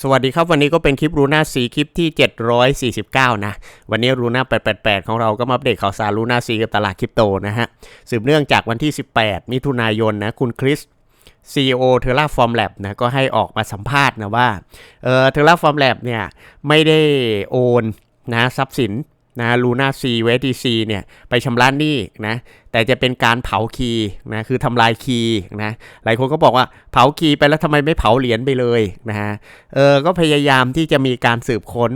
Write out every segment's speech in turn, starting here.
สวัสดีครับวันนี้ก็เป็นคลิปรูน่าสีคลิปที่ 749 นะ วันนี้รูน่า888 ของเราก็มาอัปเดตข่าวสารรูน่าสีกับตลาดคริปโตนะฮะ สืบเนื่องจากวันที่ 18 มิถุนายนนะ คุณคริส CEO t e r r a f o r m Lab นะก็ให้ออกมาสัมภาษณ์นะว่าเออ t e r r a f o r m Lab เนี่ย ไม่ได้โอนนะทรัพย์สิน นะลูน่าซีเวทีซีเนี่ยไปชำระหนี้นะแต่จะเป็นการเผาคีย์นะคือทำลายคีย์นะหลายคนก็บอกว่าเผาคีย์ไปแล้วทำไมไม่เผาเหรียญไปเลยนะฮะเออก็พยายามที่จะมีการสืบค้น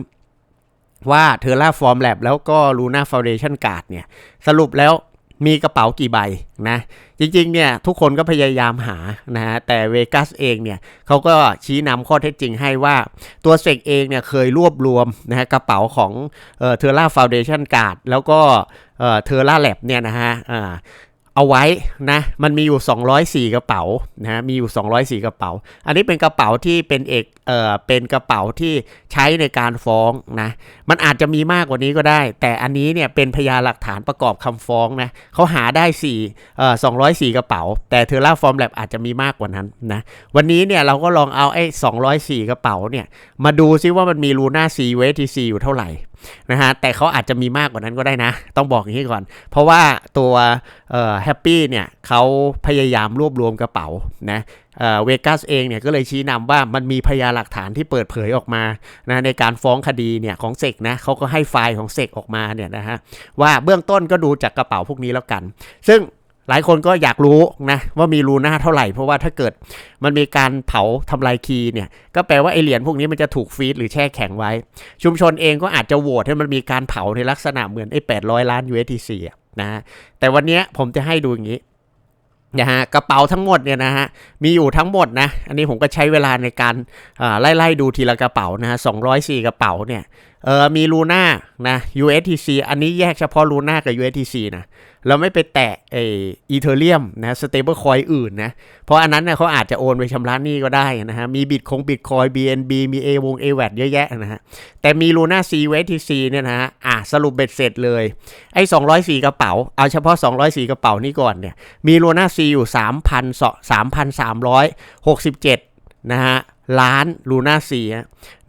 ว่าเทอร่าฟอร์มแลบแล้วก็ลูน่าฟาวเดชั่นการ์ดเนี่ยสรุปแล้ว มีกระเป๋ากี่ใบนะ จริงๆเนี่ยทุกคนก็พยายามหานะฮะแต่เวกัสเองเนี่ยเขาก็ชี้นำข้อเท็จจริงให้ว่าตัวเสกเองเนี่ยเคยรวบรวมนะฮะกระเป๋าของเอ่อเทอร่าฟาวเดชันการ์ดแล้วก็เอ่อเทอร่าแลบเนี่ยนะฮะอ่า เอาไว้นะมันมีอยู่ 204 กระเป๋านะมีอยู่ 204 กระเป๋า อันนี้เป็นกระเป๋าที่เป็นเอกเอ่อเป็นกระเป๋าที่ใช้ในการฟ้องนะมันอาจจะมีมากกว่านี้ก็ได้ แต่อันนี้เนี่ยเป็นพยานหลักฐานประกอบคำฟ้องนะเขาหาได้4เอ่อ204 กระเป๋า แต่เทอร่าฟอร์มแลบอาจจะมีมากกว่านั้นนะวันนี้เนี่ยเราก็ลองเอาไอ้204 กระเป๋าเนี่ยมาดูซิว่ามันมีลูน่าซีเวทีซีอยู่เท่าไหร่ นะฮะแต่เขาอาจจะมีมากกว่านั้นก็ได้นะ ต้องบอกอย่างนี้ก่อน เพราะว่าตัวแฮปปี้เนี่ยเขาพยายามรวบรวมกระเป๋านะเอ่อเวกัสเองเนี่ยก็เลยชี้นำว่ามันมีพยานหลักฐานที่เปิดเผยออกมานะในการฟ้องคดีเนี่ยของเซกนะเขาก็ให้ไฟล์ของเซกออกมาเนี่ยนะฮะว่าเบื้องต้นก็ดูจากกระเป๋าพวกนี้แล้วกัน ซึ่ง หลายคนก็อยากรู้นะว่ามีรูน่าเท่าไหร่ เพราะว่าถ้าเกิดมันมีการเผาทำลายคีย์เนี่ยก็แปลว่าไอเหรียญพวกนี้มันจะถูกฟีดหรือแช่แข็งไว้ ชุมชนเองก็อาจจะโหวตให้มันมีการเผาในลักษณะเหมือนไอ้800ล้าน USDC นะฮะแต่วันนี้ผมจะให้ดูอย่างนี้นะฮะกระเป๋าทั้งหมดเนี่ยนะฮะมีอยู่ทั้งหมดนะอันนี้ผมก็ใช้เวลาในการไล่ไล่ดูทีละกระเป๋านะฮะ204กระเป๋าเนี่ยเออมีลูน่านะ USDC อันนี้แยกเฉพาะลูน่ากับ USDC นะ เราไม่ไปแตะไออีเทเรียมนะสเตเบิลคอยอื่นนะ เพราะอันนั้นเนี่ยเขาอาจจะโอนไปชำระหนี้ก็ได้นะฮะ มีบิตคงบิตคอย BNB มี A วง A แวดเยอะแยะนะฮะ แต่มีลูน่า C USDC เนี่ยนะฮะ อะสรุปเบ็ดเสร็จเลย ไอ้ 204 กระเป๋า เอาเฉพาะ 204 กระเป๋านี้ก่อนเนี่ย มีลูน่า C อยู่3,000 3,367นะฮะ ล้านลูน่าซี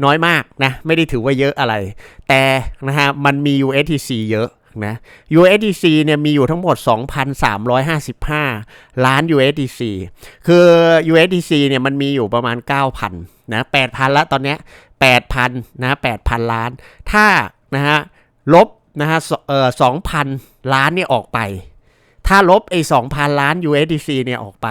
น้อยมากนะ ไม่ได้ถือว่าเยอะอะไร แต่นะฮะมันมี USDC เยอะนะ USDC เนี่ยมีอยู่ทั้งหมด 2,355 ล้าน USDC คือ USDC เนี่ยมันมีอยู่ประมาณ 9,000นะ8,000ละตอนเนี้ย8,000นะ8,000 ล้าน ถ้านะฮะลบนะฮะเอ่อ2,000 ล้านเนี่ยออกไป ถ้าลบไอ้2,000 ล้าน USDC เนี่ยออกไป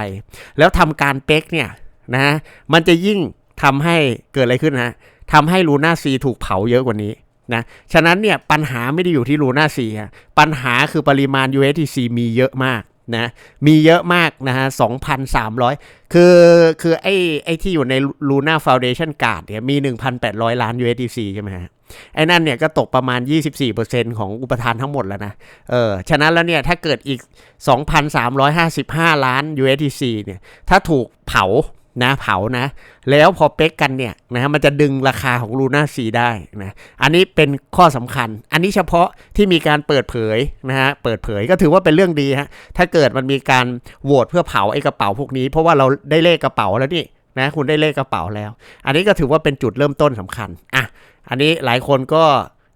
แล้วทำการเป๊กเนี่ยนะมันจะยิ่ง ทำให้เกิดอะไรขึ้นนะทำให้ลูน่าซีถูกเผาเยอะกว่านี้นะฉะนั้นเนี่ยปัญหาไม่ได้อยู่ที่ลูน่าซีฮะปัญหาคือปริมาณ USDC มีเยอะมากนะมีเยอะมากนะฮะ2,300 คือคือไอ้ไอ้ที่อยู่ใน Luna Foundation Card เนี่ยมี 1,800 ล้าน USDC ใช่ไหมฮะไอ้นั่นเนี่ยก็ตกประมาณ 24%ของอุปทานทั้งหมดแล้วนะ เออ ฉะนั้นแล้วเนี่ยถ้าเกิดอีก 2,355 ล้าน USDC เนี่ย ถ้าถูกเผา นะเผานะ แล้วพอเป๊กกันเนี่ยนะมันจะดึงราคาของลูน่าซีได้นะอันนี้เป็นข้อสำคัญ อันนี้เฉพาะที่มีการเปิดเผยนะฮะเปิดเผยก็ถือว่าเป็นเรื่องดีฮะถ้าเกิดมันมีการโหวตเพื่อเผาไอ้กระเป๋าพวกนี้ เพราะว่าเราได้เลขกระเป๋าแล้วนี่นะคุณได้เลขกระเป๋าแล้ว อันนี้ก็ถือว่าเป็นจุดเริ่มต้นสำคัญอะอันนี้หลายคนก็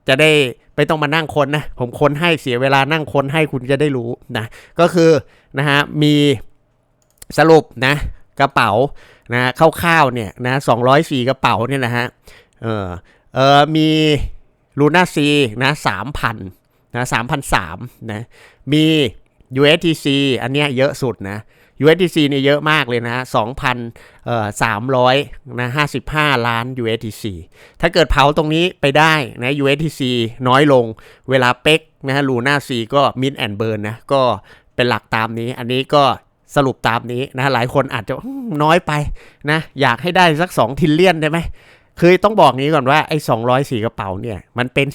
จะได้ไม่ต้องมานั่งค้นนะ ผมค้นให้เสียเวลานั่งค้นให้คุณจะได้รู้นะ ก็คือนะฮะมีสรุปนะกระเป๋า นะคร่าวๆเนี่ยนะ204กระเป๋าเนี่ยนะฮะเออเออมีลูน่าซีนะ3,000นนะ3,003นสามนะมี USDC อันเนี้ยเยอะสุดนะ USDC เนี่ยเยอะมากเลยนะ2,000เอ่อ300นะ55ล้าน USDC ถ้าเกิดเผาตรงนี้ไปได้นะ USDC น้อยลง เวลาเป๊กนะฮะลูน่าซีก็มินแอนเบิร์นนะ ก็เป็นหลักตามนี้ อันนี้ก็ สรุปตามนี้นะหลายคนอาจจะน้อยไปนะอยากให้ได้สัก 2 ทิลเลียนได้ไหมคือต้องบอกงี้ก่อนว่าไอ้204กระเป๋าเนี่ย มันเป็น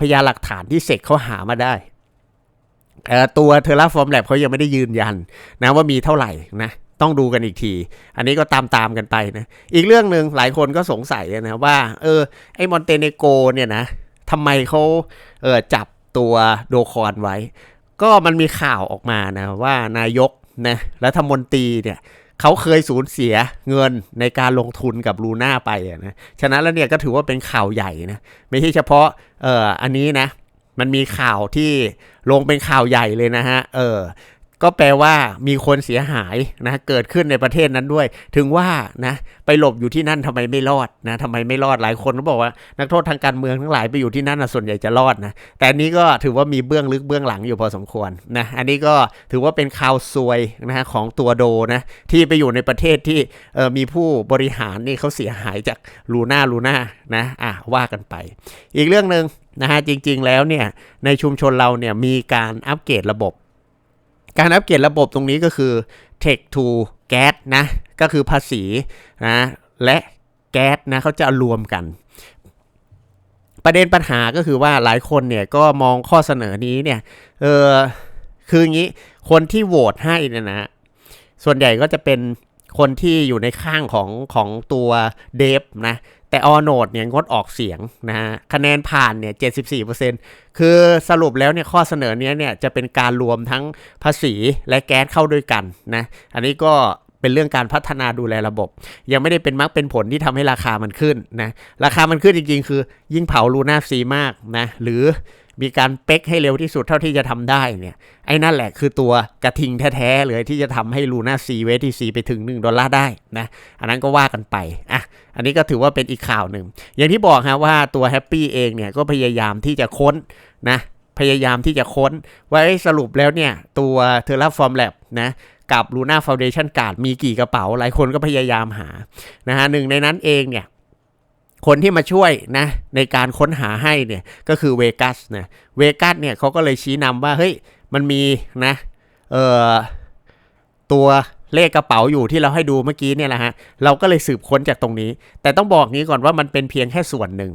พยานหลักฐานที่เสกเขาหามาได้ตัวเทอร่าฟอร์มแลบเขายังไม่ได้ยืนยันนะว่ามีเท่าไหร่นะต้องดูกันอีกที อันนี้ก็ตามตามกันไปนะ อีกเรื่องหนึ่งหลายคนก็สงสัยนะว่า เออ ไอ้มอนเตเนโกเนี่ยนะทำไมเขาเออจับตัวโดคอนไว้ ก็มันมีข่าวออกมานะว่านายก นะรัฐมนตรีเนี่ยเขาเคยสูญเสียเงินในการลงทุนกับลูน่าไปนะฉะนั้นแล้วเนี่ยก็ถือว่าเป็นข่าวใหญ่นะไม่ใช่เฉพาะเอ่ออันนี้นะมันมีข่าวที่ลงเป็นข่าวใหญ่เลยนะฮะ เออ ก็แปลว่ามีคนเสียหายนะเกิดขึ้นในประเทศนั้นด้วย ถึงว่านะไปหลบอยู่ที่นั่นทำไมไม่รอดนะทำไมไม่รอดหลายคนก็บอกว่านักโทษทางการเมืองทั้งหลายไปอยู่ที่นั่นนะส่วนใหญ่จะรอดนะแต่นนี้ก็ถือว่ามีเบื้องลึกเบื้องหลังอยู่พอสมควรนะอันนี้ก็ถือว่าเป็นข่าวซวยนะฮะของตัวโดนะที่ไปอยู่ในประเทศที่เออมีผู้บริหารนี่เขาเสียหายจากลูน่าลูน่านะอะว่ากันไป อีกเรื่องหนึ่งนะฮะจริงๆแล้วเนี่ยในชุมชนเราเนี่ยมีการอัปเกรดระบบ การอัปเกรดระบบตรงนี้ก็คือ Tech to Gas นะ ก็คือภาษีนะและแก๊สนะเขาจะรวมกัน ประเด็นปัญหาก็คือว่าหลายคนเนี่ยก็มองข้อเสนอนี้เนี่ยเออคืออย่างนี้คนที่โหวตให้เนี่ยนะส่วนใหญ่ก็จะเป็นคนที่อยู่ในข้างของของตัวเดฟนะ แต่ออโนดเนี่ยงดออกเสียงนะฮะคะแนนผ่านเนี่ย74%คือสรุปแล้วเนี่ยข้อเสนอเนี้ยเนี่ยจะเป็นการรวมทั้งภาษีและแก๊สเข้าด้วยกันนะอันนี้ก็เป็นเรื่องการพัฒนาดูแลระบบ ยังไม่ได้เป็นมรรคเป็นผลที่ทำให้ราคามันขึ้นนะราคามันขึ้นจริงๆ คือ ยิ่งเผาลูน่าซีมากนะหรือมีการเป๊กให้เร็วที่สุดเท่าที่จะทำได้เนี่ยไอ้นั่นแหละคือตัวกระทิงแท้ๆเลยที่จะทำให้ลูน่าซีเวทีซีไปถึง 1 ดอลลาร์ได้นะอันนั้นก็ว่ากันไปอะ อันนี้ก็ถือว่าเป็นอีกข่าวหนึ่ง อย่างที่บอกฮะว่าตัวแฮปปี้เองเนี่ยก็พยายามที่จะค้นนะ พยายามที่จะค้นว่าสรุปแล้วเนี่ยตัวเทอร์ a ฟอร์มแลบนะกับ Luna Foundation Card มีกี่กระเป๋า หลายคนก็พยายามหานะฮะหนึ่งในนั้นเองเนี่ยคนที่มาช่วยนะในการค้นหาให้เนี่ยก็คือเวกัสนะเวกัสเนี่ยเขาก็เลยชี้นำว่าเฮ้ยมันมีนะเอ่อตัว เลขกระเป๋าอยู่ที่เราให้ดูเมื่อกี้เนี่ยแหละฮะเราก็เลยสืบค้นจากตรงนี้ แต่ต้องบอกนี้ก่อนว่ามันเป็นเพียงแค่ส่วนหนึ่ง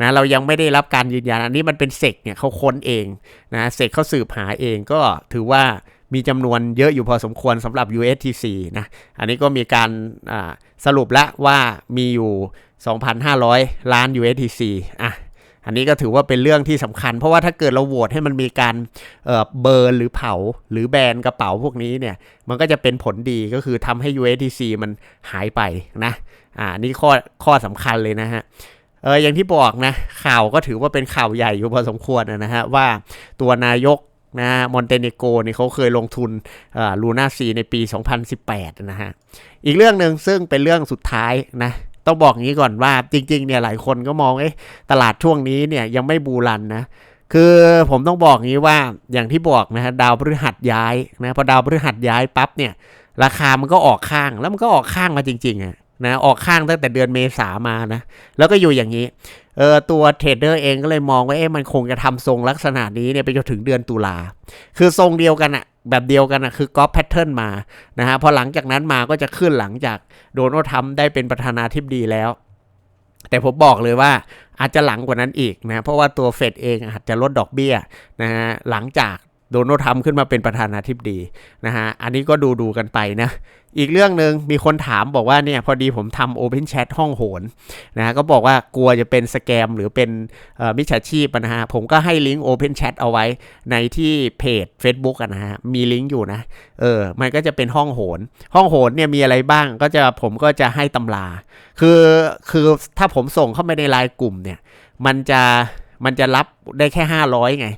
นะเรายังไม่ได้รับการยืนยันอันนี้มันเป็นเซกเนี่ยเขาค้นเองนะเซกเขาสืบหาเองก็ถือว่ามีจำนวนเยอะอยู่พอสมควรสำหรับ USTC นะ อันนี้ก็มีการสรุปแล้วว่ามีอยู่ 2,500 ล้าน USTC อะ อันนี้ก็ถือว่าเป็นเรื่องที่สำคัญ เพราะว่าถ้าเกิดเราโหวตให้มันมีการเเบิร์นหรือเผาหรือแบนกระเป๋าพวกนี้เนี่ย มันก็จะเป็นผลดีก็คือทำให้ USTC มันหายไปนะ อ่านี่ข้อข้อสำคัญเลยนะฮะเอออย่างที่บอกนะข่าวก็ถือว่าเป็นข่าวใหญ่อยู่พอสมควรนะฮะว่าตัวนายกนะมอนเตเนโกนี่เขาเคยลงทุนลูน่าซีในปี 2018 นะฮะ อีกเรื่องหนึ่งซึ่งเป็นเรื่องสุดท้ายนะ ต้องบอกงี้ก่อนว่าจริงๆเนี่ยหลายคนก็มองเอ๊ะตลาดช่วงนี้เนี่ยยังไม่บูรันนะคือผมต้องบอกงี้ว่าอย่างที่บอกนะฮะดาวพฤหัสย้ายนะพอดาวพฤหัสย้ายปั๊บเนี่ย ราคามันก็ออกข้างแล้วมันก็ออกข้างมาจริงๆอะนะออกข้างตั้งแต่เดือนเมษามานะ แล้วก็อยู่อย่างนี้เออตัวเทรดเดอร์เองก็เลยมองว่าเอ๊ะมันคงจะทำทรงลักษณะนี้เนี่ยไปจนถึงเดือนตุลาคือทรงเดียวกันอะ แบบเดียวกันนะคือก๊อปแพทเทิร์นมานะฮะพอหลังจากนั้นมาก็จะขึ้นหลังจากโดนัลด์ทรัมป์ได้เป็นประธานาธิบดีแล้ว แต่ผมบอกเลยว่าอาจจะหลังกว่านั้นอีกนะเพราะว่าตัวเฟดเองอาจจะลดดอกเบี้ยนะฮะหลังจาก โดนัลด์ทรัมป์ขึ้นมาเป็นประธานาธิบดีนะฮะ อันนี้ก็ดูดูกันไปนะ อีกเรื่องหนึ่งมีคนถามบอกว่าเนี่ยพอดีผมทำ Open Chat ห้องโหนนะฮะก็บอกว่ากลัวจะเป็นสแกมหรือเป็นมิจฉาชีพนะฮะ ผมก็ให้ลิงก์ Open Chat เอาไว้ในที่เพจ Facebook นะฮะ มีลิงก์อยู่นะ เออ มันก็จะเป็นห้องโหน ห้องโหนเนี่ยมีอะไรบ้างก็จะผมก็จะให้ตำรา คือคือถ้าผมส่งเข้าไปในไลน์กลุ่มเนี่ย มันจะ มันจะรับได้แค่ 500 ไง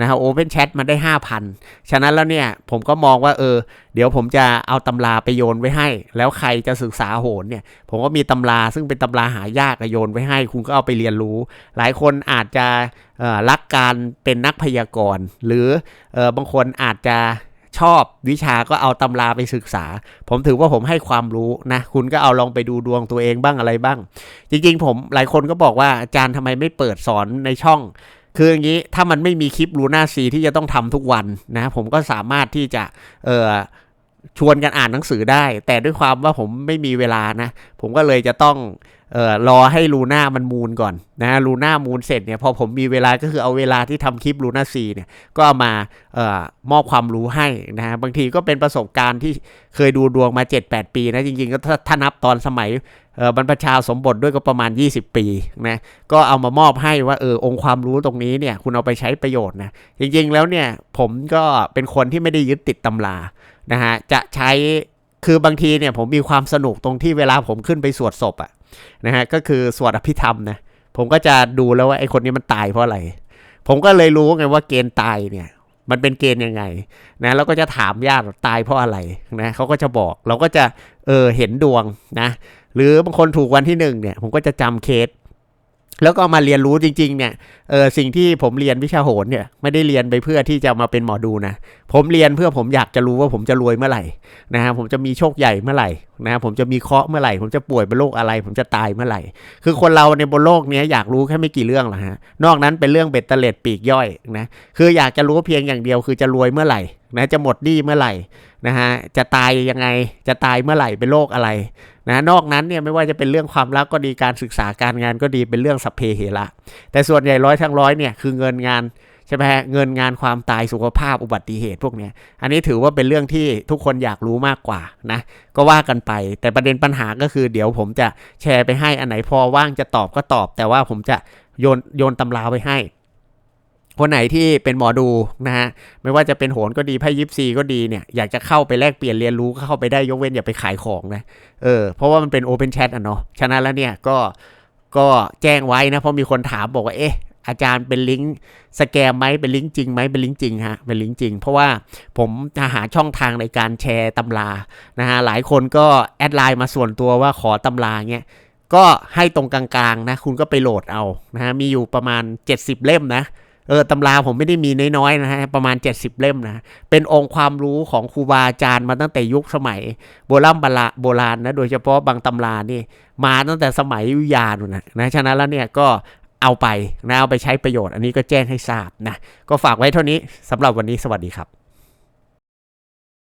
นะครับโอเพนแชทมันได้ 5,000 ฉะนั้นแล้วเนี่ย ผมก็มองว่าเออ เดี๋ยวผมจะเอาตำราไปโยนไว้ให้ แล้วใครจะศึกษาโหนเนี่ย ผมก็มีตำราซึ่งเป็นตำราหายากโยนไว้ให้ คุณก็เอาไปเรียนรู้ หลายคนอาจจะรักการเป็นนักพยากรณ์ หรือบางคนอาจจะ ชอบวิชาก็เอาตำราไปศึกษา ผมถือว่าผมให้ความรู้นะ คุณก็เอาลองไปดูดวงตัวเองบ้างอะไรบ้าง จริงๆ ผมหลายคนก็บอกว่าอาจารย์ทำไมไม่เปิดสอนในช่อง คืออย่างนี้ถ้ามันไม่มีคลิปลูน่าซีที่จะต้องทำทุกวันนะ ผมก็สามารถที่จะเออชวนกันอ่านหนังสือได้ แต่ด้วยความว่าผมไม่มีเวลานะ ผมก็เลยจะต้อง เออรอให้ลูน่ามันมูลก่อนนะลูน่ามูลเสร็จเนี่ยพอผมมีเวลาก็คือเอาเวลาที่ทำคลิปลูน่าซีเนี่ยก็ามาเอ่อมอบความรู้ให้นะฮะบางทีก็เป็นประสบการณ์ที่เคยดูดวงมา 7-8 ปีนะจริงๆก็ถ้านับตอนสมัยบรรพชาสมบทด้วยก็ประมาณ 20 ปีนะก็เอามามอบให้ว่าเออองค์ความรู้ตรงนี้เนี่ยคุณเอาไปใช้ประโยชน์นะจริงๆแล้วเนี่ยผมก็เป็นคนที่ไม่ได้ยึดติดตำรานะฮะจะใช้คือบางทีเนี่ยผมมีความสนุกตรงที่เวลาผมขึ้นไปสวดศพอะ นะฮะก็คือสวดอภิธรรมนะผมก็จะดูแล้วว่าไอคนนี้มันตายเพราะอะไร ผมก็เลยรู้ไงว่าเกณฑ์ตายเนี่ยมันเป็นเกณฑ์ยังไงนะแล้วก็จะถามญาติตายเพราะอะไรนะเขาก็จะบอกเราก็จะเออเห็นดวงนะหรือบางคนถูกวันที่หนึ่งเนี่ยผมก็จะจำเคส แล้วก็มาเรียนรู้จริง ๆ เนี่ย เออสิ่งที่ผมเรียนวิชาโหรเนี่ยไม่ได้เรียนไปเพื่อที่จะมาเป็นหมอดูนะ ผมเรียนเพื่อผมอยากจะรู้ว่าผมจะรวยเมื่อไหร่นะฮะผมจะมีโชคใหญ่เมื่อไหร่นะฮะผมจะมีเคราะห์เมื่อไหร่ ผมจะป่วยเป็นโรคอะไร ผมจะตายเมื่อไหร่ คือคนเราในบนโลกนี้อยากรู้แค่ไม่กี่เรื่องหรอกฮะ นอกนั้นเป็นเรื่องเบ็ดเตล็ดปีกย่อยนะ คืออยากจะรู้เพียงอย่างเดียวคือจะรวยเมื่อไหร่นะจะหมดหนี้เมื่อไหร่นะฮะจะตายยังไงจะตายเมื่อไหร่เป็นโรคอะไร นะนอกนั้นเนี่ยไม่ว่าจะเป็นเรื่องความรักก็ดีการศึกษาการงานก็ดีเป็นเรื่องสัพเพเหระแต่ส่วนใหญ่ร้อยทั้งร้อยเนี่ยคือเงินงานใช่ไหมฮะเงินงานความตายสุขภาพอุบัติเหตุพวกเนี้ยอันนี้ถือว่าเป็นเรื่องที่ทุกคนอยากรู้มากกว่านะก็ว่ากันไป แต่ประเด็นปัญหาก็คือเดี๋ยวผมจะแชร์ไปให้อันไหนพอว่างจะตอบก็ตอบ แต่ว่าผมจะโยนโยนตำราไปให้ คนไหนที่เป็นหมอดูนะฮะไม่ว่าจะเป็นโหนก็ดีไพ่ยิปซีก็ดีเนี่ยอยากจะเข้าไปแลกเปลี่ยนเรียนรู้ก็เข้าไปได้ยกเว้นอย่าไปขายของนะเออเพราะว่ามันเป็นโอเพนแชทอะเนาะฉะนั้นแล้วเนี่ยก็ก็แจ้งไว้นะเพราะมีคนถามบอกว่าเอ๊ะอาจารย์เป็นลิงก์สแกมไหมเป็นลิงก์จริงไหมเป็นลิงก์จริงฮะเป็นลิงก์จริง เพราะว่าผมจะหาช่องทางในการแชร์ตำรานะฮะหลายคนก็แอดไลน์มาส่วนตัวว่าขอตำราเงี้ยก็ให้ตรงกลางๆนะคุณก็ไปโหลดเอานะฮะมีอยู่ประมาณ 70 เล่มนะ เออตำราผมไม่ได้มีน้อยๆนะฮะประมาณ 70 เล่มนะ เป็นองค์ความรู้ของครูบาอาจารย์มาตั้งแต่ยุคสมัย โบราณโบราณนะโดยเฉพาะบางตำรานี่มาตั้งแต่สมัยอยุยานู่นนะนะฉะนั้นแล้วเนี่ยก็เอาไปนะเอาไปใช้ประโยชน์อันนี้ก็แจ้งให้ทราบนะก็ฝากไว้เท่านี้สำหรับวันนี้สวัสดีครับ